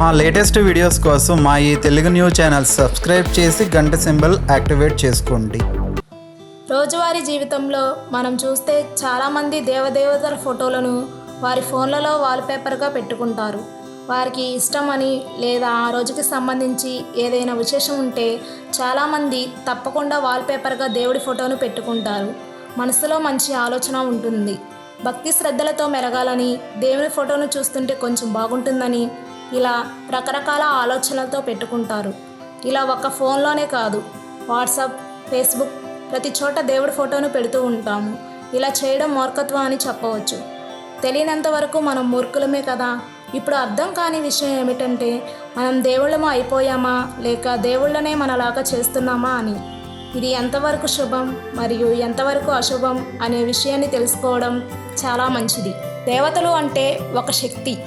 మా latest videos కోసం మా ఈ తెలుగు న్యూస్ ఛానల్ సబ్స్క్రైబ్ చేసి గంట సింబల్ యాక్టివేట్ చేసుకోండి. రోజువారీ జీవితంలో మనం చూస్తే చాలామంది దేవదేవతల ఫోటోలను వారి ఫోన్లలో వాల్పేపర్గా పెట్టుకుంటారు. వారికి ఇష్టమని లేదా ఆ రోజుకి సంబంధించి ఏదైనా విశేషం ఉంటే చాలామంది తప్పకుండా వాల్పేపర్గా దేవుడి ఫోటోను పెట్టుకుంటారు. మనసులో మంచి ఆలోచన ఉంటుంది. భక్తి శ్రద్ధలతో మెరగాలని దేవుని ఫోటోను చూస్తుంటే కొంచెం బాగుంటుందని ఇలా రకరకాల ఆలోచనలతో పెట్టుకుంటారు. ఇలా ఒక్క ఫోన్లోనే కాదు వాట్సాప్ ఫేస్బుక్ ప్రతి చోట దేవుడి ఫోటోను పెడుతూ ఉంటాము. ఇలా చేయడం మూర్ఖత్వం అని చెప్పవచ్చు. తెలియనంత వరకు మనం మూర్ఖులమే కదా. ఇప్పుడు అర్థం కాని విషయం ఏమిటంటే మనం దేవుళ్ళము అయిపోయామా? లేక దేవుళ్ళనే మనలాగా చేస్తున్నామా అని. ఇది ఎంతవరకు శుభం మరియు ఎంతవరకు అశుభం అనే విషయాన్ని తెలుసుకోవడం చాలా మంచిది. దేవతలు అంటే ఒక శక్తి.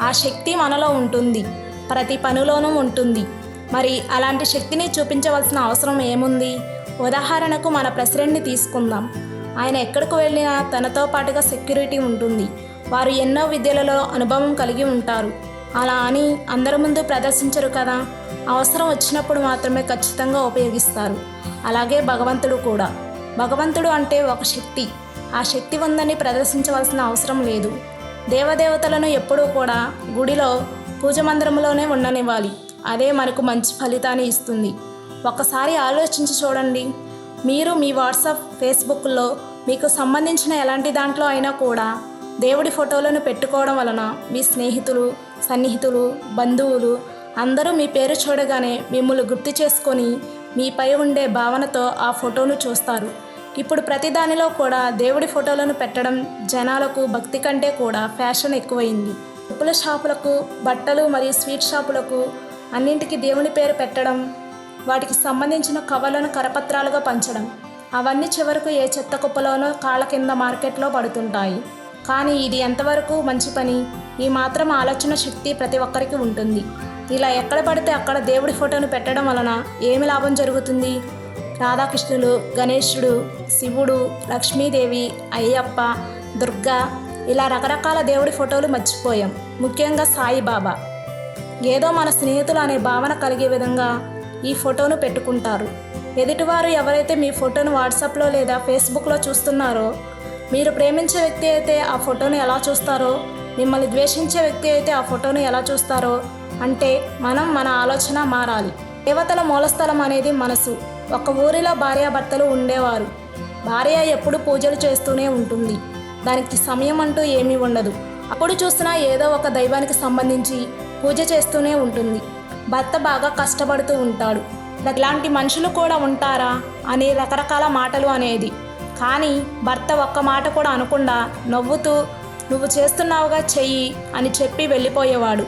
ఆ శక్తి మనలో ఉంటుంది. ప్రతి పనిలోనూ ఉంటుంది. మరి అలాంటి శక్తిని చూపించవలసిన అవసరం ఏముంది? ఉదాహరణకు మన ప్రెసిడెంట్ని తీసుకుందాం. ఆయన ఎక్కడికి వెళ్ళినా తనతో పాటుగా సెక్యూరిటీ ఉంటుంది. వారు ఎన్నో విద్యలలో అనుభవం కలిగి ఉంటారు. అలా అని అందరి ముందు ప్రదర్శించరు కదా? అవసరం వచ్చినప్పుడు మాత్రమే ఖచ్చితంగా ఉపయోగిస్తారు. అలాగే భగవంతుడు కూడా. భగవంతుడు అంటే ఒక శక్తి. ఆ శక్తి ఉందని ప్రదర్శించవలసిన అవసరం లేదు. దేవదేవతలను ఎప్పుడూ కూడా గుడిలో పూజ మందిరంలోనే ఉండనివ్వాలి. అదే మనకు మంచి ఫలితాన్ని ఇస్తుంది. ఒకసారి ఆలోచించి చూడండి. మీరు మీ వాట్సాప్ ఫేస్బుక్లో మీకు సంబంధించిన ఎలాంటి దాంట్లో అయినా కూడా దేవుడి ఫోటోలను పెట్టుకోవడం వలన మీ స్నేహితులు సన్నిహితులు బంధువులు అందరూ మీ పేరు చూడగానే మిమ్మల్ని గుర్తు చేసుకొని మీపై ఉండే భావనతో ఆ ఫోటోను చూస్తారు. ఇప్పుడు ప్రతి దానిలో కూడా దేవుడి ఫోటోలను పెట్టడం జనాలకు భక్తి కంటే కూడా ఫ్యాషన్ ఎక్కువైంది. చెప్పుల షాపులకు బట్టలు మరియు స్వీట్ షాపులకు అన్నింటికి దేవుని పేరు పెట్టడం వాటికి సంబంధించిన కవర్లను కరపత్రాలుగా పంచడం అవన్నీ చివరకు ఏ చెత్త కుప్పలోనో కాళ్ళ కింద మార్కెట్లో పడుతుంటాయి. కానీ ఇది ఎంతవరకు మంచి పని? ఈ మాత్రం ఆలోచన శక్తి ప్రతి ఒక్కరికి ఉంటుంది. ఇలా ఎక్కడ పడితే అక్కడ దేవుడి ఫోటోను పెట్టడం వలన ఏమి లాభం జరుగుతుంది? రాధాకృష్ణులు గణేశుడు శివుడు లక్ష్మీదేవి అయ్యప్ప దుర్గా ఇలా రకరకాల దేవుడి ఫోటోలు మర్చిపోయాం. ముఖ్యంగా సాయిబాబా. ఏదో మన స్నేహితులు అనే భావన కలిగే విధంగా ఈ ఫోటోను పెట్టుకుంటారు. ఎదుటివారు ఎవరైతే మీ ఫోటోను వాట్సాప్లో లేదా ఫేస్బుక్లో చూస్తున్నారో మీరు ప్రేమించే వ్యక్తి అయితే ఆ ఫోటోను ఎలా చూస్తారో మిమ్మల్ని ద్వేషించే వ్యక్తి అయితే ఆ ఫోటోను ఎలా చూస్తారో అంటే మనం మన ఆలోచన మారాలి. దేవతల మూలస్థలం అనేది మనసు. ఒక ఊరిలో భార్యాభర్తలు ఉండేవారు. భార్య ఎప్పుడు పూజలు చేస్తూనే ఉంటుంది. దానికి సమయం అంటూ ఏమీ ఉండదు. అప్పుడు చూసినా ఏదో ఒక దైవానికి సంబంధించి పూజ చేస్తూనే ఉంటుంది. భర్త బాగా కష్టపడుతూ ఉంటాడు. ఇలాంటి మనుషులు కూడా ఉంటారా? అని రకరకాల మాటలు అనేది. కానీ భర్త ఒక్క మాట కూడా అనకుండా నవ్వుతూ నువ్వు చేస్తున్నావుగా చెయ్యి అని చెప్పి వెళ్ళిపోయేవాడు.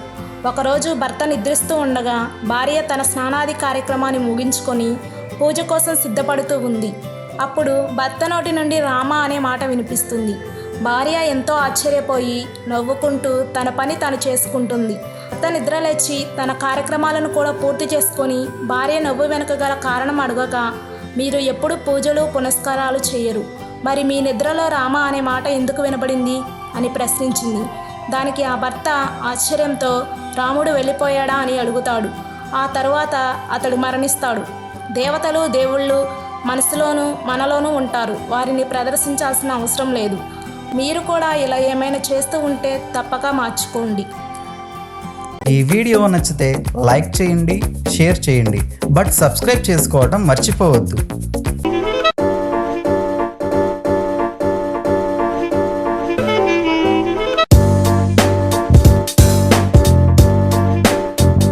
ఒకరోజు భర్త నిద్రిస్తూ ఉండగా భార్య తన స్నానాది కార్యక్రమాన్ని ముగించుకొని పూజ కోసం సిద్ధపడుతూ ఉంది. అప్పుడు భర్త నోటి నుండి రామ అనే మాట వినిపిస్తుంది. భార్య ఎంతో ఆశ్చర్యపోయి నవ్వుకుంటూ తన పని తను చేసుకుంటుంది. భర్త నిద్రలేచి తన కార్యక్రమాలను కూడా పూర్తి చేసుకొని భార్య నవ్వు వెనుక గల కారణం అడగక మీరు ఎప్పుడు పూజలు పునస్కారాలు చేయరు. మరి మీ నిద్రలో రామ అనే మాట ఎందుకు వినబడింది? అని ప్రశ్నించింది. దానికి ఆ భర్త ఆశ్చర్యంతో రాముడు వెళ్ళిపోయాడా అని అడుగుతాడు. ఆ తరువాత అతడు మరణిస్తాడు. దేవతలు దేవుళ్ళు మనసులోనూ మనలోనూ ఉంటారు. వారిని ప్రదర్శించాల్సిన అవసరం లేదు. మీరు కూడా ఇలా ఏమైనా చేస్తూ ఉంటే తప్పక మార్చుకోండి. ఈ వీడియో నచ్చితే లైక్ చేయండి షేర్ చేయండి. బట్ సబ్స్క్రైబ్ చేసుకోవడం మర్చిపోవద్దు.